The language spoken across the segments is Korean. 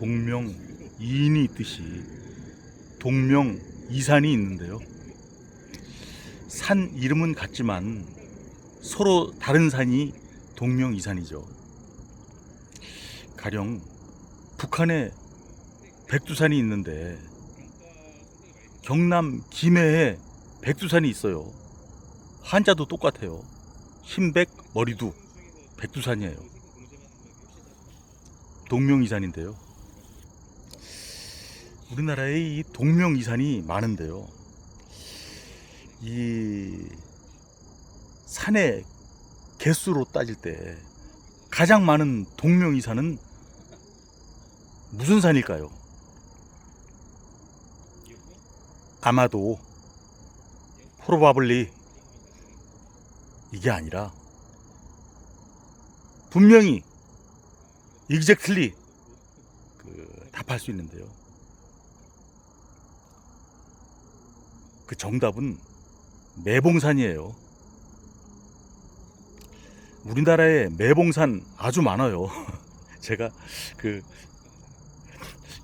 동명 이인이 있듯이 동명 이산이 있는데요. 산 이름은 같지만 서로 다른 산이 동명 이산이죠. 가령 북한에 백두산이 있는데 경남 김해에 백두산이 있어요. 한자도 똑같아요. 흰백 머리두 백두산이에요. 동명이산인데요. 우리나라에 이 동명이산이 많은데요. 이 산의 개수로 따질 때 가장 많은 동명이산은 무슨 산일까요? 아마도 프로바블리 이게 아니라 분명히 익젝틀리 그 답할 수 있는데요. 그 정답은 매봉산이에요. 우리나라에 매봉산 아주 많아요. 제가 그,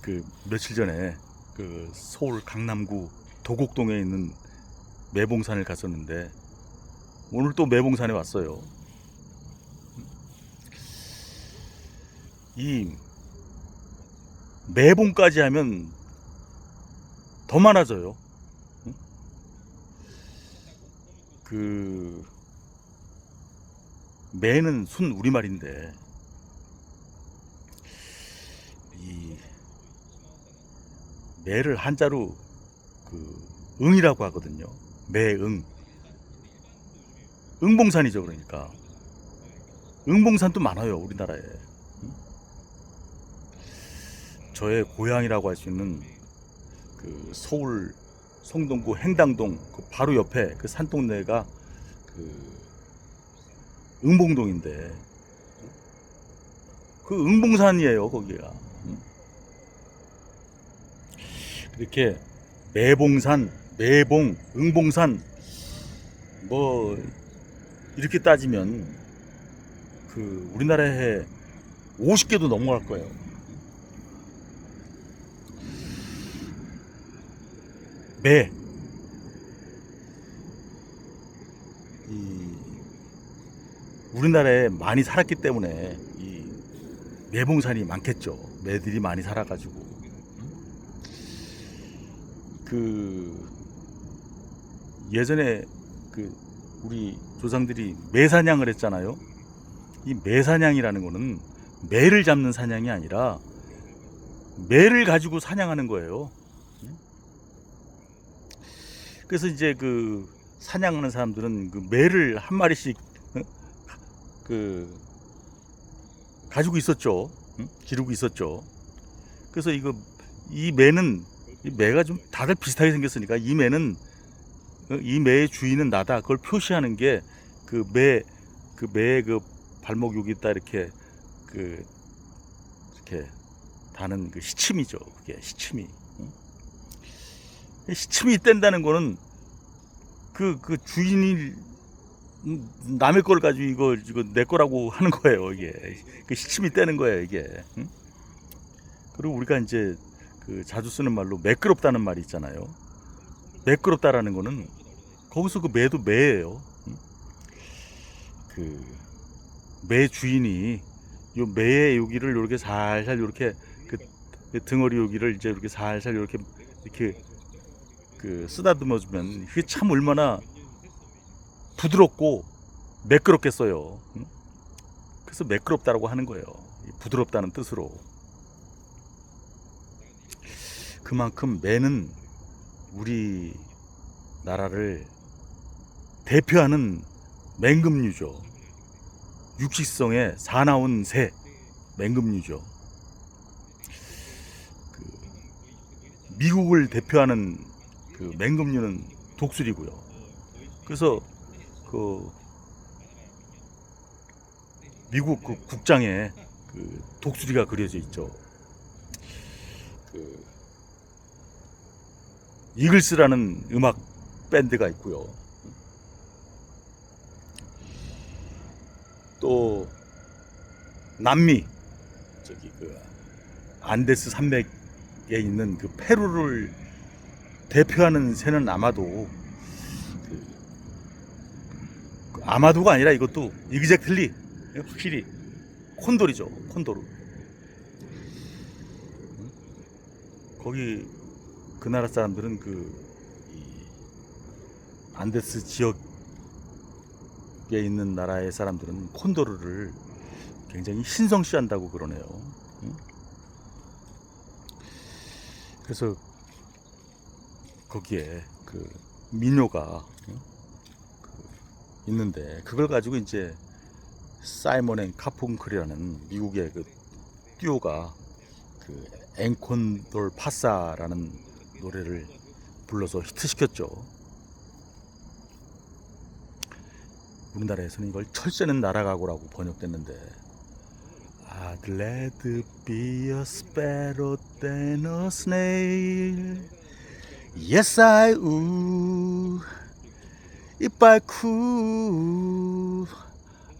그 며칠 전에 그 서울 강남구 도곡동에 있는 매봉산을 갔었는데 오늘 또 매봉산에 왔어요. 이 매봉까지 하면 더 많아져요. 응? 그 매는 순 우리말인데 이 매를 한자로 그 응이라고 하거든요. 매응. 응봉산이죠, 그러니까. 응봉산도 많아요, 우리나라에. 응? 저의 고향이라고 할 수 있는 그 서울 성동구 행당동 그 바로 옆에 그 산동네가 그 응봉동인데 그 응봉산이에요, 거기가. 응? 이렇게 매봉산, 매봉, 응봉산 뭐 이렇게 따지면 그 우리나라에 50개도 넘어갈 거예요. 매. 이 우리나라에 많이 살았기 때문에 이 매봉산이 많겠죠. 매들이 많이 살아가지고 그 예전에 그 우리 조상들이 매사냥을 했잖아요. 이 매사냥이라는 거는 매를 잡는 사냥이 아니라 매를 가지고 사냥하는 거예요. 그래서 이제 그 사냥하는 사람들은 그 매를 한 마리씩 어? 그 가지고 있었죠. 응? 기르고 있었죠. 그래서 이거 이 매는 이 매가 좀 다들 비슷하게 생겼으니까 이 매는 어, 이 매의 주인은 나다. 그걸 표시하는 게 그 매 그 매의 그 발목 여기다 이렇게 그 이렇게 다는 그 시침이죠. 그게 시침이. 응? 시침이 뗀다는 거는 그, 그 주인이 음, 남의 걸 가지고 이거, 이거 내 거라고 하는 거예요, 이게. 그 시침이 떼는 거예요, 이게. 응? 그리고 우리가 이제 그 자주 쓰는 말로 매끄럽다는 말이 있잖아요. 매끄럽다라는 거는 거기서 그 매도 매예요. 응? 그 매 주인이 요 매의 여기를 이렇게 살살 이렇게 그, 그 등어리 여기를 이제 이렇게 살살 이렇게 이렇게 그 쓰다듬어 주면 그게 참 얼마나 부드럽고 매끄럽겠어요. 응? 그래서 매끄럽다라고 하는 거예요. 이 부드럽다는 뜻으로. 그만큼 매는 우리 나라를 대표하는 맹금류죠. 육식성의 사나운 새 맹금류죠. 그 미국을 대표하는 그 맹금류는 독수리고요. 그래서 그 미국 그 국장에 그 독수리가 그려져 있죠. 그 이글스라는 음악 밴드가 있고요. 또 남미 저기 그 안데스 산맥에 있는 그 페루를 대표하는 새는 아마도 그, 그 아마도가 아니라 이것도 이그젝틀리 확실히 콘도리죠 콘도르 응? 거기 그 나라 사람들은 그이 안데스 지역에 있는 나라의 사람들은 콘도르를 굉장히 신성시한다고 그러네요. 응? 그래서 거기에 그 민요가 응? 그 있는데 그걸 가지고 이제 사이먼 앤 카풍클이라는 미국의 그 듀오가 그 앵콘돌 파사라는 노래를 불러서 히트시켰죠. 우리나라에서는 이걸 철새는 날아가고라고 번역됐는데 I'd rather be a sparrow than a snail Yes I would If I could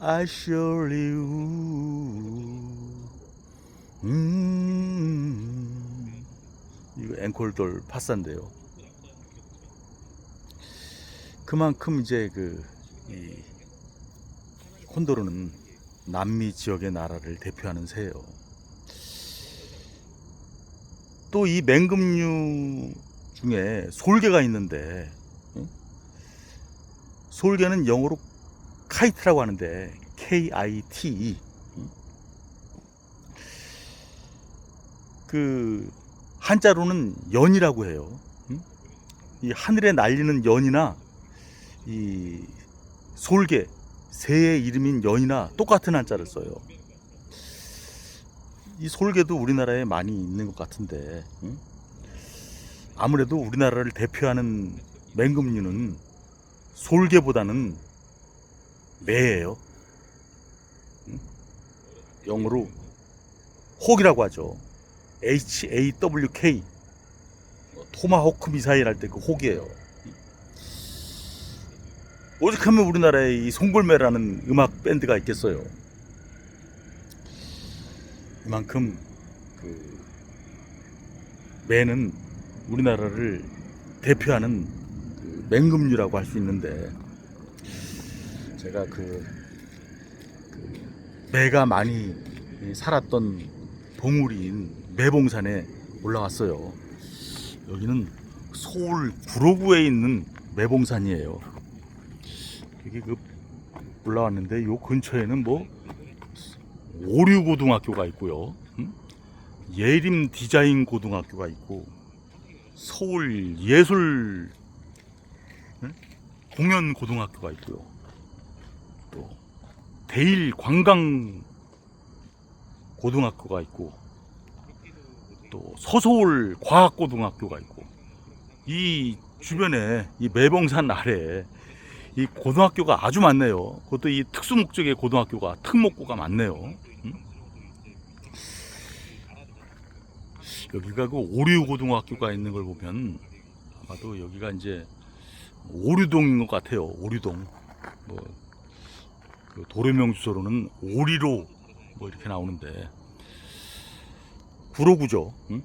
I surely would 음 이거 앵콜돌 파사인데요 그만큼 이제 그 이 콘도르는 남미 지역의 나라를 대표하는 새예요. 또 이 맹금류 중에 솔개가 있는데 응? 솔개는 영어로 카이트라고 하는데 K-I-T 응? 그 한자로는 연이라고 해요. 응? 이 하늘에 날리는 연이나 이 솔개 새의 이름인 연이나 똑같은 한자를 써요. 이 솔개도 우리나라에 많이 있는 것 같은데 응? 아무래도 우리나라를 대표하는 맹금류는 솔개보다는 매예요. 응? 영어로 혹이라고 하죠. H A W K 토마호크 미사일 할 때 그 혹이에요. 오죽하면 우리나라에 이 송골매라는 음악 밴드가 있겠어요. 이만큼 그 매는 우리나라를 대표하는 그 맹금류라고 할 수 있는데 제가 그, 그 매가 많이 살았던 봉우리인 매봉산에 올라왔어요. 여기는 서울 구로구에 있는 매봉산이에요. 여기 그 올라왔는데 요 근처에는 뭐 오류 고등학교가 있고요. 음? 예림 디자인 고등학교가 있고 서울 예술 음? 공연 고등학교가 있고요. 또 대일 관광 고등학교가 있고 또 서서울 과학 고등학교가 있고 이 주변에 이 매봉산 아래에 이 고등학교가 아주 많네요. 그것도 이 특수 목적의 고등학교가 특목고가 많네요. 음? 여기가 그 오류 고등학교가 있는 걸 보면 아마도 여기가 이제 오류동인 것 같아요. 오류동. 뭐 그 도로명 주소로는 오리로 뭐 이렇게 나오는데 구로구죠. 응?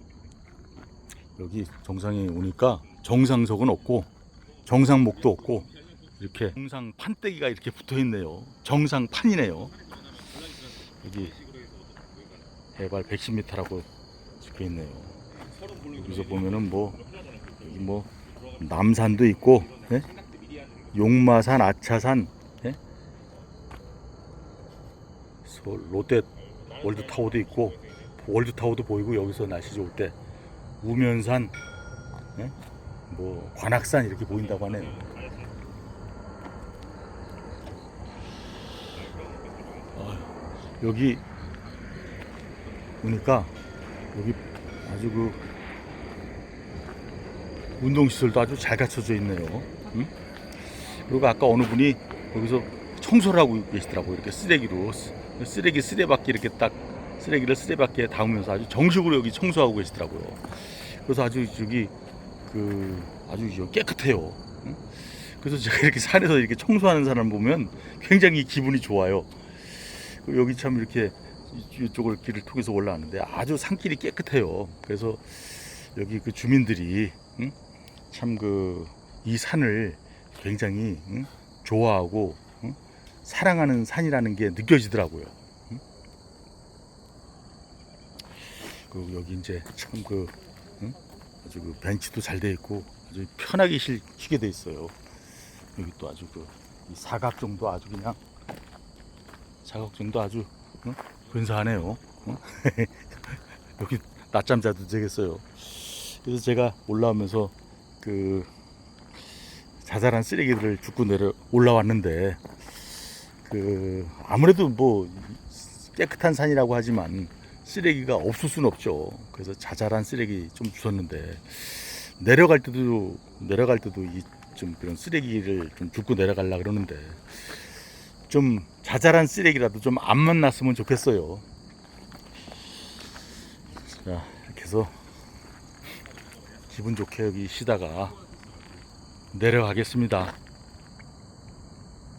여기 정상에 오니까 정상석은 없고 정상목도 없고 이렇게 정상 판때기가 이렇게 붙어 있네요. 정상 판이네요. 여기 해발 110m라고 적혀 있네요. 여기서 보면은 뭐 여기 뭐 남산도 있고 예? 용마산, 아차산, 예? 롯데 월드타워도 있고 월드타워도 보이고 여기서 날씨 좋을 때 우면산, 예? 뭐 관악산 이렇게 보인다고 하네요. 여기 보니까 여기 아주 그 운동 시설도 아주 잘 갖춰져 있네요. 응? 그리고 아까 어느 분이 여기서 청소를 하고 계시더라고요. 이렇게 쓰레기로 쓰- 쓰레기 쓰레받기 이렇게 딱 쓰레기를 쓰레받기에 담으면서 아주 정식으로 여기 청소하고 계시더라고요. 그래서 아주 저기 그 아주 저 깨끗해요. 응? 그래서 제가 이렇게 산에서 이렇게 청소하는 사람 보면 굉장히 기분이 좋아요. 여기 참 이렇게 이- 이쪽을 길을 통해서 올라왔는데 아주 산길이 깨끗해요. 그래서 여기 그 주민들이 참그 이 산을 굉장히 응? 좋아하고 응? 사랑하는 산이라는 게 느껴지더라고요. 응? 그 여기 이제 참그 아주 그 벤치도 잘 돼 있고 아주 편하게 쉬, 쉬게 돼 있어요. 여기 또 아주 그이 사각정도 아주 그냥 사각정도 아주 응? 근사하네요. 응? 여기 낮잠 자도 되겠어요. 그래서 제가 올라오면서 그 자잘한 쓰레기들을 줍고 내려 올라왔는데 그 아무래도 뭐 깨끗한 산이라고 하지만 쓰레기가 없을 수는 없죠. 그래서 자잘한 쓰레기 좀 주웠는데 내려갈 때도 내려갈 때도 이 좀 그런 쓰레기를 좀 줍고 내려가려 그러는데 좀 자잘한 쓰레기라도 좀 안 만났으면 좋겠어요. 자 이렇게 해서 기분 좋게 여기 쉬다가 내려가겠습니다.